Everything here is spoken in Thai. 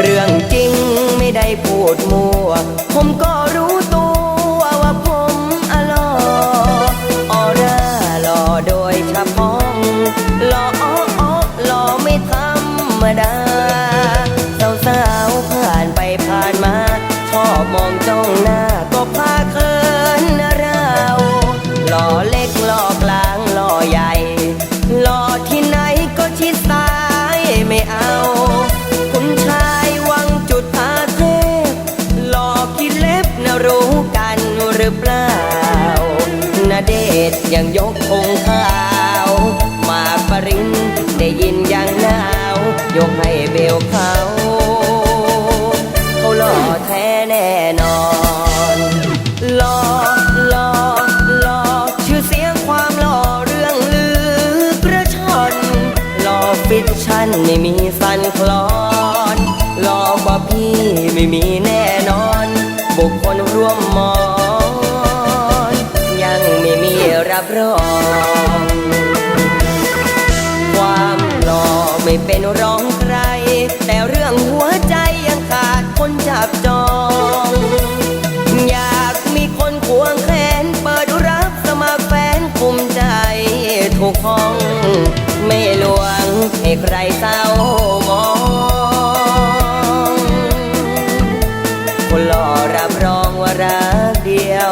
เรื่องจริงไม่ได้พูดมัว ผมก็รู้ตัวว่าผมอลอออร่าหล่อโดยเฉพาะหล่ออ้อหล่อไม่ธรรมดาสาวๆผ่านไปผ่านมา ชอบมองจ้องหน้าก็พาเคย กันหรือเปล่านาเดชยังยกธงขาวมาปรินได้ยินอย่างหนาวยกให้เบลเขาเขาหล่อแท้แน่นอนหล่อหล่อหล่อชื่อเสียงความหล่อเรื่องลือกระชอนหล่อฟิตชั่นไม่มีสันคลอนหล่อกว่าพี่ไม่มีแน่นอน บุคคลร่วมมอ รับรอง ความหล่อไม่เป็นรองใคร แต่เรื่องหัวใจยังขาดคนจับจอง อยากมีคนควงแขน เปิดรับสมัครแฟนภูมิใจถูกห้อง ไม่ลวงให้ใครเศร้ามองคนหล่อรับรองว่ารักเดียว